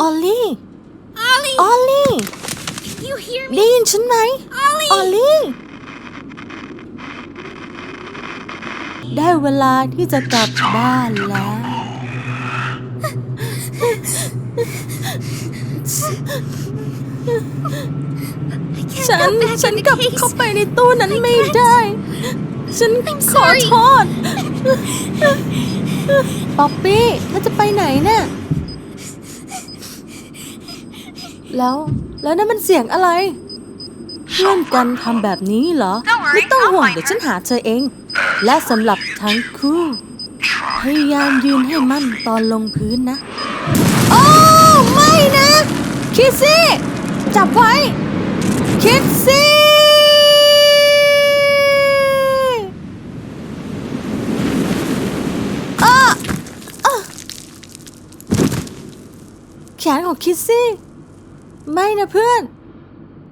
ออลลี่ Ollie! ออลลี่ You hear ได้ me? ยินฉันไหม Ollie! ออลลี่ ได้เวลาที่จะกลับบ้านแล้ว I can't ฉัน go back ฉัน in the กลับ case. เข้าไปในตู้นั้นไม่ได้ ฉันขอ sorry โทษ ป๊อปปี้เธอจะไปไหนเนี่ย แล้วแล้วนั่นมันเสียงอะไร เพื่อนกันทำแบบนี้เหรอ Don't worry, ไม่ต้องห่วง I'll find เดี๋ยวฉันหาเธอเอง และสำหรับทั้งคู่ พยายามยืนให้มั่นตอนลงพื้นนะ โอ้ไม่นะ คิสซี่ จับไว้ คิดสิอะอะแขนของคิดซี่ ไม่นะเพื่อน